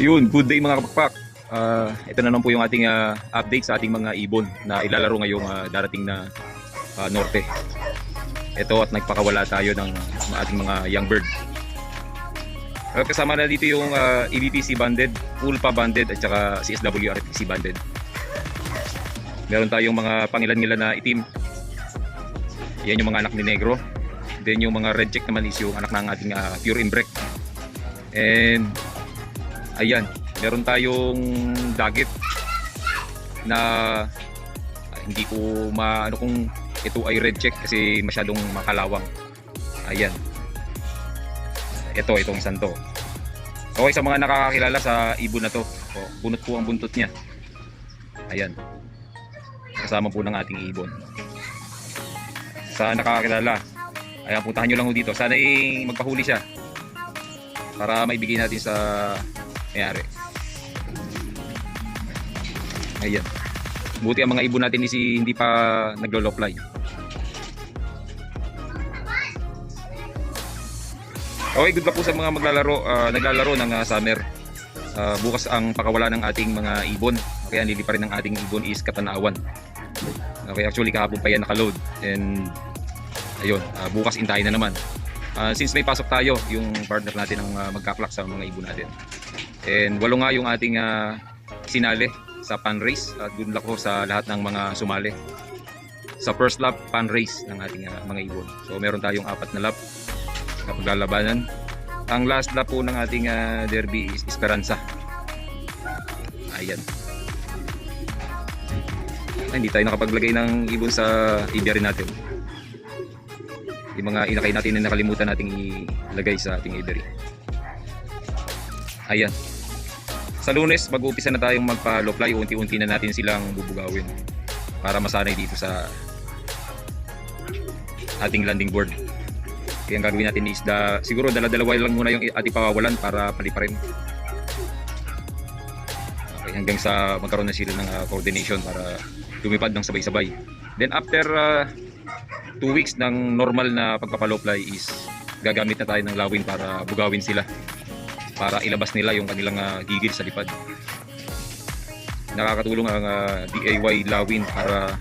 Ayun, good day mga kapakpak. Ah, ito na naman po yung ating ah, update sa ating mga ibon na ilalaro ngayong ah, darating na ah, norte. Ito at nagpakawala tayo ng ating mga young bird. Ah, kasama na dito yung ah, EBPC banded, Ulpa banded at saka CSW RTC banded. Meron tayong mga pangilan-ngilan na itim. Yan yung mga anak ni Negro. Then yung mga red check naman is yung anak ng ating ah, pure imbrek. And ayan, meron tayong dagit na ah, hindi ko maano kung ito ay red check kasi masyadong makalawang. Ayan. Ito, itong santo. Okay, sa mga nakakakilala sa ibon na to, oh, bunot po ang buntot niya. Ayan. Kasama po ng ating ibon. Sa nakakakilala, ayan, puntahan nyo lang ho dito. Sana eh, magpahuli siya para maibigay natin sa mayari. Ayan. Buti ang mga ibon natin is hindi pa naglo-loplay. Okay, good luck po sa mga maglalaro, ah, naglalaro ng ah, summer. Ah, bukas ang pakawala ng ating mga ibon. Kaya nili pa rin ng ating ibon is Katanawan. Okay, actually kahapon pa yan nakaload. And ayun, ah, bukas intayin na naman. Ah, since may pasok tayo, yung partner natin ang uh, magkaklak sa mga ibon natin. And walo nga yung ating ah, sinali sa pan race. At good luck po sa lahat ng mga sumali. Sa first lap, pan race ng ating ah, mga ibon. So meron tayong apat na lap na paglalabanan. Ang last lap po ng ating ah, derby is Esperanza. Ayan. Ay, hindi tayo nakapaglagay ng ibon sa aviary natin yung mga inakay natin na nakalimutan nating ilagay sa ating eatery eh. ayan. Sa lunes mag-uumpisa na tayong magpa-low fly. Unti-unti na natin silang bubugawin para masanay dito sa ating landing board. Kaya ang gagawin natin is da, siguro dala-dalawa lang muna yung ating pawawalan para pali pa rin. Okay, hanggang sa magkaroon na sila ng uh, coordination para lumipad ng sabay-sabay. Then after uh, 2 weeks ng normal na pagpapaloplay is gagamit na tayo ng lawin para bugawin sila. Para ilabas nila yung kanilang uh, gigil sa lipad. Nakakatulong ang ah, uh, DIY lawin para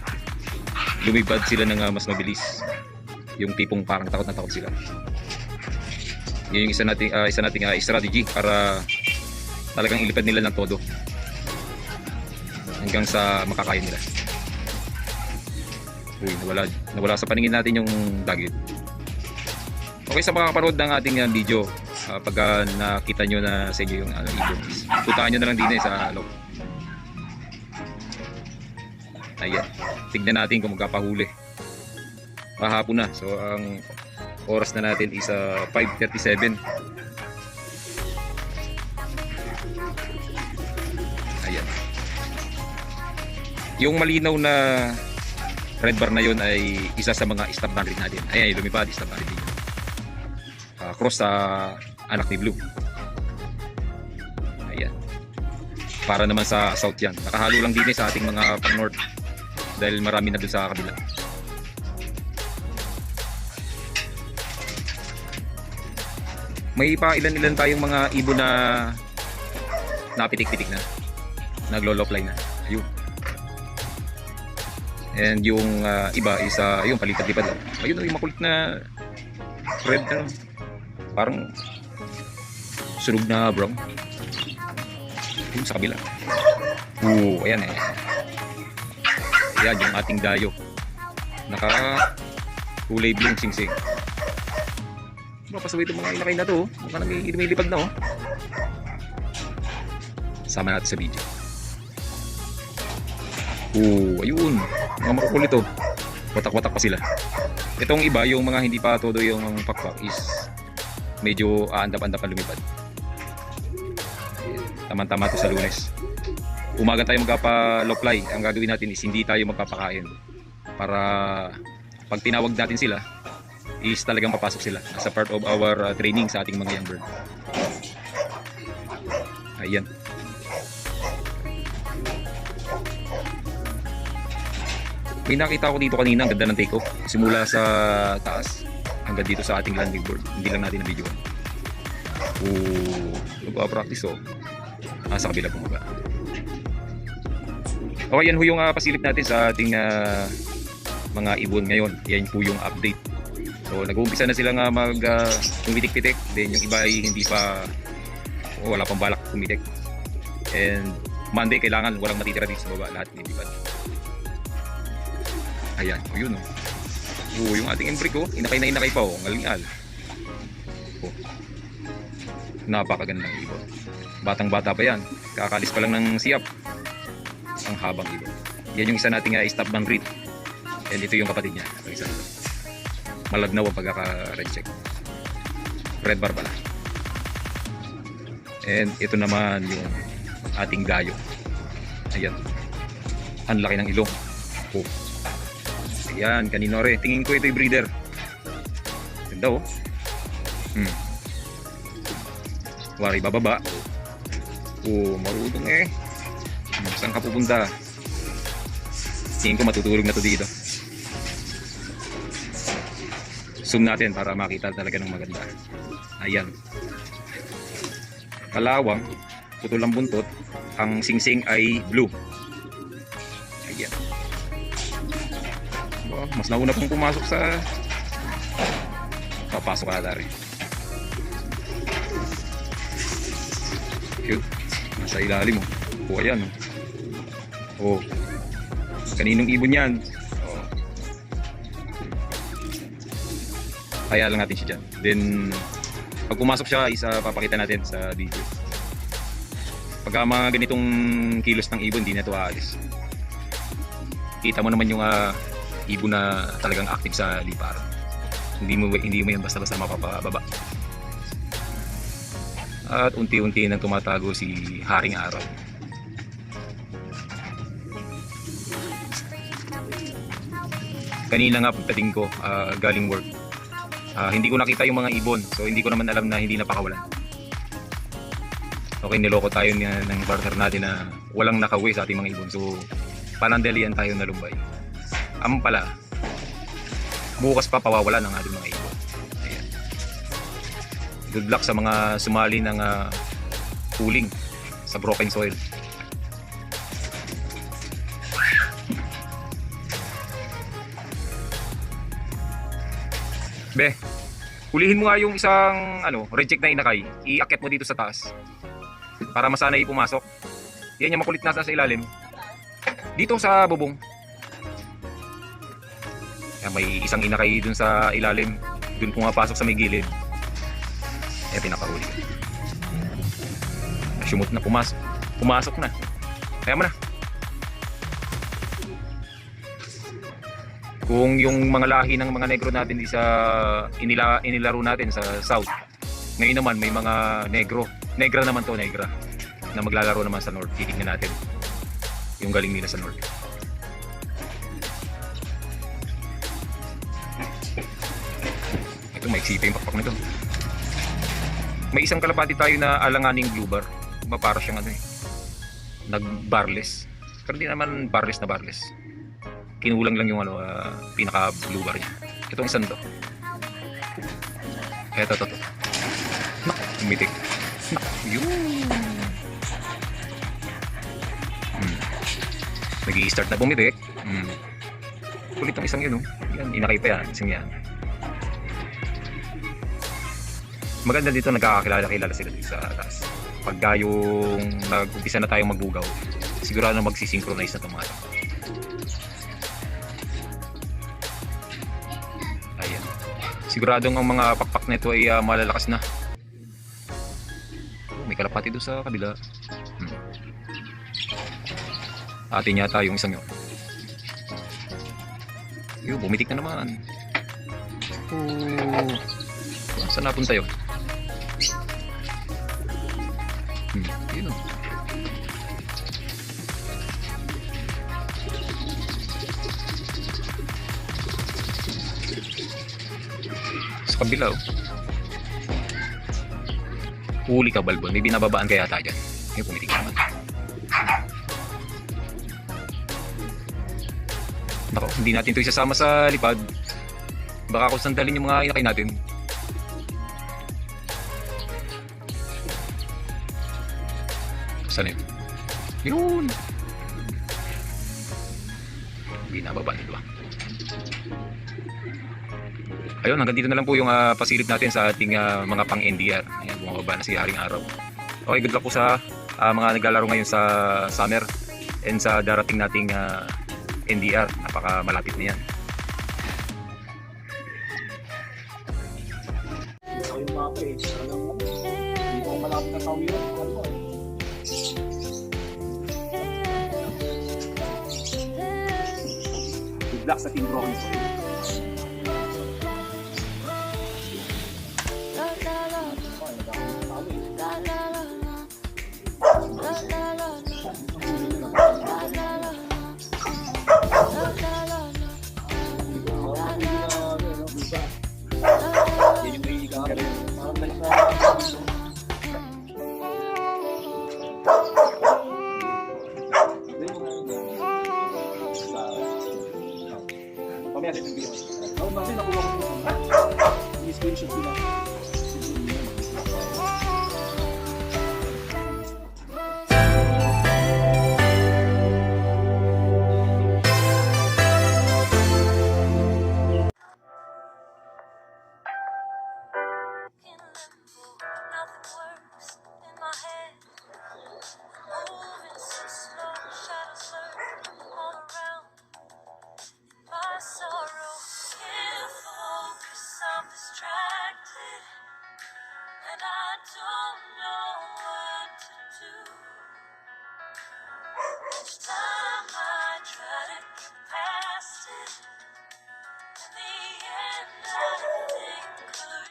lumibad sila ng uh, mas mabilis. Yung tipong parang takot na takot sila. Yun yung isa nating uh, isa nating uh, strategy para talagang ilipad nila ng todo. Hanggang sa makakaya nila. Uy, nawala, nawala sa paningin natin yung dagit. Okay, sa mga kapanood ng ating uh, video, uh, pagka nakita nyo na sa inyo yung uh, ibon, is puntahan nyo na lang din eh, sa loob. Ayan, tignan natin kung magkapahuli. Mahapon na, so ang oras na natin is uh, 5.37. Ayan. Yung malinaw na red bar na yon ay isa sa mga stop boundary natin. Ayan, lumipad, stop boundary. Ah, cross sa anak ni Blue. Ayan. Para naman sa south yan. Nakahalo lang din eh sa ating mga pang north. Dahil marami na dun sa kabila. May pa ilan-ilan tayong mga ibon na napitik-pitik na. Naglo-low-fly na. Ayun. And yung ah, iba is uh, yung palipat-lipat lang. Ayun yung makulit na red na parang sunog na brown. Yung sa kabila. Oo, ayan eh. Ayan yung ating dayo. Naka kulay blue sing-sing. Mapasaway itong mga inakay na to. oh. Mukha na may lumilipad na oh. Sama natin sa video. Oo, ayun. Mga makukulit to. Watak-watak pa sila. Itong iba, yung mga hindi pa todo yung pakpak is medyo aandap-andap pa lumipad. Tama-tama to sa lunes. Umaga tayo magpapa-loplay. Ang gagawin natin is hindi tayo magpapakain. Para pag tinawag natin sila, is talagang papasok sila. As a part of our uh, training sa ating mga young bird. Ayan. May nakita ko dito kanina, ang ganda ng take off. Simula sa taas. hanggang dito sa ating landing board. Hindi lang natin na video. Oo, nagpa-practice oh. Ah, sa kabila bumaba. Okay, yan ho yung ah, pasilip natin sa ating ah, mga ibon ngayon. Yan po yung update. So, nag-uumpisa na silang uh, mag uh, tumitik-pitik. Then yung iba ay hindi pa oh, wala pang balak tumitik. And Monday kailangan walang matitira dito sa baba. Lahat nilipad. Ayan, o yun oh. Oo, yung ating imbrick oh. Inakay na inakay pa oh. Ngalingal. Oh. Napakagandang ibon. Batang bata pa yan. Kakalis pa lang ng siyap. Ang habang ibon. Yan yung isa nating uh, stop bang read. And ito yung kapatid niya. Ang isa. Malagnaw ang pagkaka-red check. Red bar pala. And ito naman yung ating gayo. Ayan. Ang laki ng ilong. Oh. Ayan, kanino rin. Tingin ko ito yung breeder. Ganda oh. Hmm. Wari bababa. Oh, marunong eh. Hmm, Saan ka pupunta? Tingin ko matutulog na to dito. Zoom natin para makita talaga ng maganda. Ayan. Kalawang, putol ang buntot. Ang singsing ay blue. Ayan. Wow, mas nauna pong pumasok sa papasok ka na rin. Cute. Nasa ilalim mo. Oh. oh, ayan. Oh. Kaninong ibon yan? Oh. Kaya lang natin siya dyan. Then, pag pumasok siya, isa papakita natin sa video. Pagka mga ganitong kilos ng ibon, hindi na ito aalis. Kita mo naman yung ah, ibon na talagang active sa liparan. Hindi mo hindi mo yan basta-basta mapapababa. At unti-unti nang tumatago si Haring Araw. Kanina nga pagdating ko ah, galing work. ah, hindi ko nakita yung mga ibon. So hindi ko naman alam na hindi napakawalan. Okay, niloko tayo niya ng partner natin na walang nakauwi sa ating mga ibon. So panandalian tayo na lumbay. Ang pala, bukas pa pawawala ng ating mga ibon. Ayan. Good luck sa mga sumali ng uh, pooling sa broken soil. Be, hulihin mo nga yung isang ano, reject na inakay. Iakyat mo dito sa taas. Para masanay pumasok. Yan yung makulit nasa sa ilalim. Dito sa bubong. May isang inakay dun sa ilalim. Dun pumapasok sa may gilid. Eh, pinakahuli ko. Na pumasok. Pumasok na. Kaya mo na. Kung yung mga lahi ng mga negro natin di sa inila, inilaro natin sa south. Ngayon naman may mga negro. Negra naman to, negra. Na maglalaro naman sa north. Titignan natin yung galing nila sa north. May pa yung pakpak nito. May isang kalapati tayo na alanganing blue bar. Diba para siyang ano eh. Nag-barless. Pero hindi naman barless na barless. Kinulang lang yung ano, ah, pinaka blue bar niya. Ito ang isang to. Eto, to, to. Nak, umitik. Nak. Hmm. Nag-i-start na bumitik. Hmm. Kulit ang isang yun, oh. Yan, inakay pa yan. Isang yan. Maganda dito nagkakakilala-kilala sila dito sa taas. Pagka yung nag-umpisa na tayong magbugaw, sigurado magsisynchronize na itong mga to. Ayan. Siguradong ang mga pakpak na ito ay ah, malalakas na. Oh, may kalapati doon sa kabila. Hmm. Atin yata yung isang yun. Yun, bumitik na naman. Oh. Saan napunta yun? Yun o. Sa kabila o. Huli ka balbon. May binababaan kaya tayo dyan. Ay, pumitik naman. Nako, hindi natin ito isasama sa lipad. Baka kung sandalin yung mga inakay natin. Saan yun? Yun! Hindi nababa nito. Ayun, hanggang dito na lang po yung ah, pasilip natin sa ating ah, mga pang-NDR. Ayan, bumababa na si Haring Araw. Okay, good luck po sa ah, mga naglalaro ngayon sa summer and sa darating nating ah, NDR. Napaka malapit na yan. Yung mapa eh. Talagang hindi ko malapit na tao yun. Ano luck sa Team Rocky.